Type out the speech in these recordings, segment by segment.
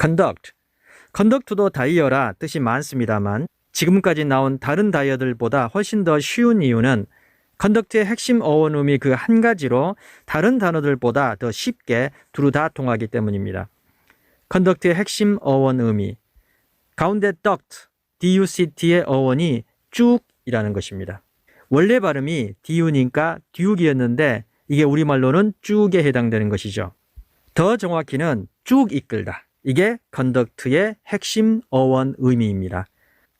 conduct. conduct도 다이어라 뜻이 많습니다만 지금까지 나온 다른 다이어들보다 훨씬 더 쉬운 이유는 conduct의 핵심 어원음이 그 한 가지로 다른 단어들보다 더 쉽게 두루 다 통하기 때문입니다. conduct의 핵심 어원 의미 가운데 duct, duct의 어원이 쭉이라는 것입니다. 원래 발음이 diu니까 듀욱이었는데 이게 우리말로는 쭉에 해당되는 것이죠. 더 정확히는 쭉 이끌다. 이게 conduct의 핵심 어원 의미입니다.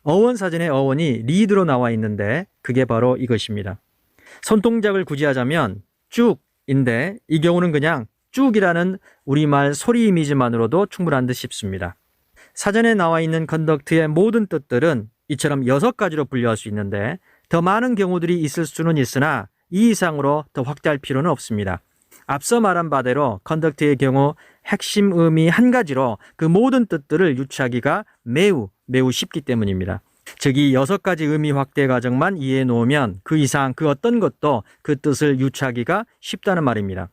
어원 사전의 어원이 리드로 나와 있는데 그게 바로 이것입니다. 손동작을 굳이 하자면 쭉인데 이 경우는 그냥 쭉이라는 우리말 소리 이미지만으로도 충분한 듯 싶습니다. 사전에 나와 있는 컨덕트의 모든 뜻들은 이처럼 여섯 가지로 분류할 수 있는데 더 많은 경우들이 있을 수는 있으나 이 이상으로 더 확대할 필요는 없습니다. 앞서 말한 바대로 컨덕트의 경우 핵심 의미 한 가지로 그 모든 뜻들을 유추하기가 매우 매우 쉽기 때문입니다. 즉 이 여섯 가지 의미 확대 과정만 이해해 놓으면 그 이상 그 어떤 것도 그 뜻을 유추하기가 쉽다는 말입니다.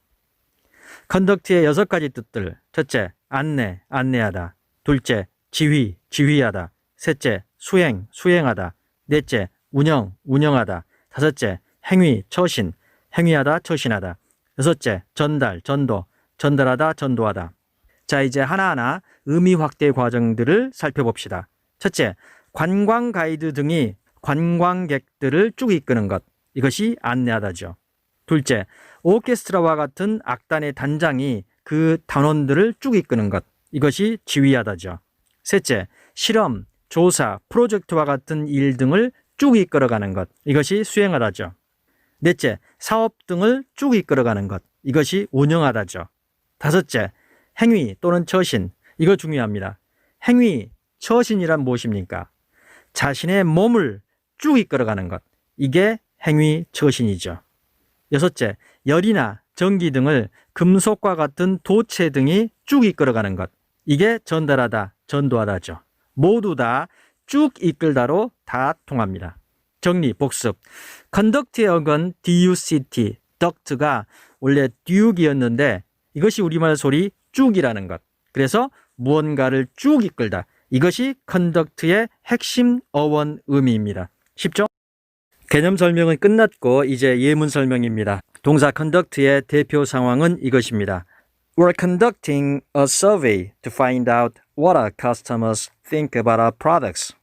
컨덕트의 여섯 가지 뜻들. 첫째, 안내, 안내하다. 둘째, 지휘, 지휘하다. 셋째, 수행, 수행하다. 넷째, 운영, 운영하다. 다섯째, 행위, 처신, 행위하다, 처신하다. 여섯째, 전달, 전도, 전달하다, 전도하다. 자, 이제 하나하나 의미 확대 과정들을 살펴봅시다. 첫째, 관광 가이드 등이 관광객들을 쭉 이끄는 것. 이것이 안내하다죠. 둘째, 오케스트라와 같은 악단의 단장이 그 단원들을 쭉 이끄는 것. 이것이 지휘하다죠. 셋째, 실험, 조사, 프로젝트와 같은 일 등을 쭉 이끌어가는 것. 이것이 수행하다죠. 넷째, 사업 등을 쭉 이끌어가는 것. 이것이 운영하다죠. 다섯째, 행위 또는 처신. 이거 중요합니다. 행위, 처신이란 무엇입니까? 자신의 몸을 쭉 이끌어가는 것. 이게 행위, 처신이죠. 여섯째, 열이나 전기 등을 금속과 같은 도체 등이 쭉 이끌어가는 것. 이게 전달하다, 전도하다죠. 모두 다 쭉 이끌다로 다 통합니다. 정리, 복습. 컨덕트의 어건 DUCT, 덕트가 원래 듀욱이었는데 이것이 우리말 소리 쭉이라는 것. 그래서 무언가를 쭉 이끌다. 이것이 컨덕트의 핵심 어원 의미입니다. 쉽죠? 개념 설명은 끝났고 이제 예문 설명입니다. 동사 conduct의 대표 상황은 이것입니다. We're conducting a survey to find out what our customers think about our products.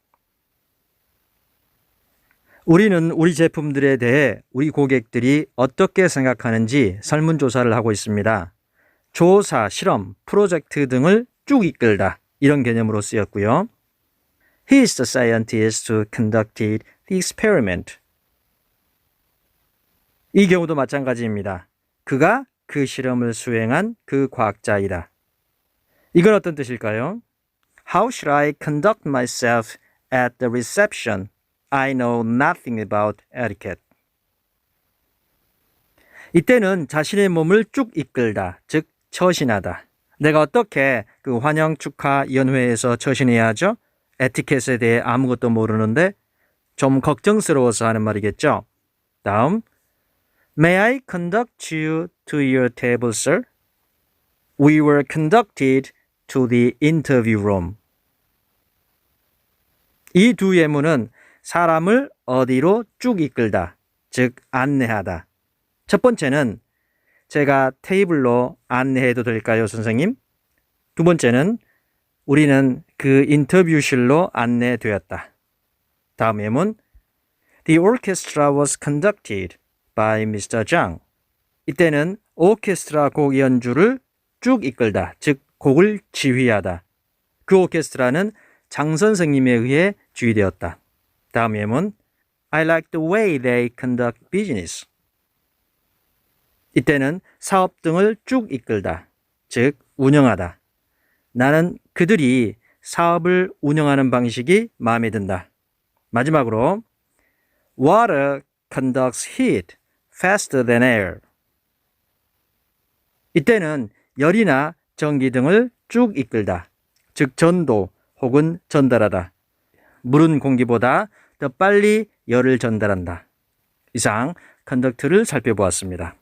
우리는 우리 제품들에 대해 우리 고객들이 어떻게 생각하는지 설문조사를 하고 있습니다. 조사, 실험, 프로젝트 등을 쭉 이끌다. 이런 개념으로 쓰였고요. He is the scientist who conducted the experiment. 이 경우도 마찬가지입니다. 그가 그 실험을 수행한 그 과학자이다. 이건 어떤 뜻일까요? How should I conduct myself at the reception? I know nothing about etiquette. 이때는 자신의 몸을 쭉 이끌다, 즉 처신하다. 내가 어떻게 그 환영 축하 연회에서 처신해야 하죠? 에티켓에 대해 아무것도 모르는데 좀 걱정스러워서 하는 말이겠죠. 다음 May I conduct you to your table, sir? We were conducted to the interview room. 이 두 예문은 사람을 어디로 쭉 이끌다, 즉 안내하다. 첫 번째는 제가 테이블로 안내해도 될까요, 선생님? 두 번째는 우리는 그 인터뷰실로 안내되었다. 다음 예문 The orchestra was conducted by Mr. Zhang. 이때는 오케스트라 곡 연주를 쭉 이끌다, 즉 곡을 지휘하다. 그 오케스트라는 장 선생님에 의해 지휘되었다. 다음 예문 I like the way they conduct business. 이때는 사업 등을 쭉 이끌다, 즉 운영하다. 나는 그들이 사업을 운영하는 방식이 마음에 든다. 마지막으로 Water conducts heat faster than air. 이때는 열이나 전기 등을 쭉 이끌다, 즉 전도 혹은 전달하다. 물은 공기보다 더 빨리 열을 전달한다. 이상 컨덕트를 살펴보았습니다.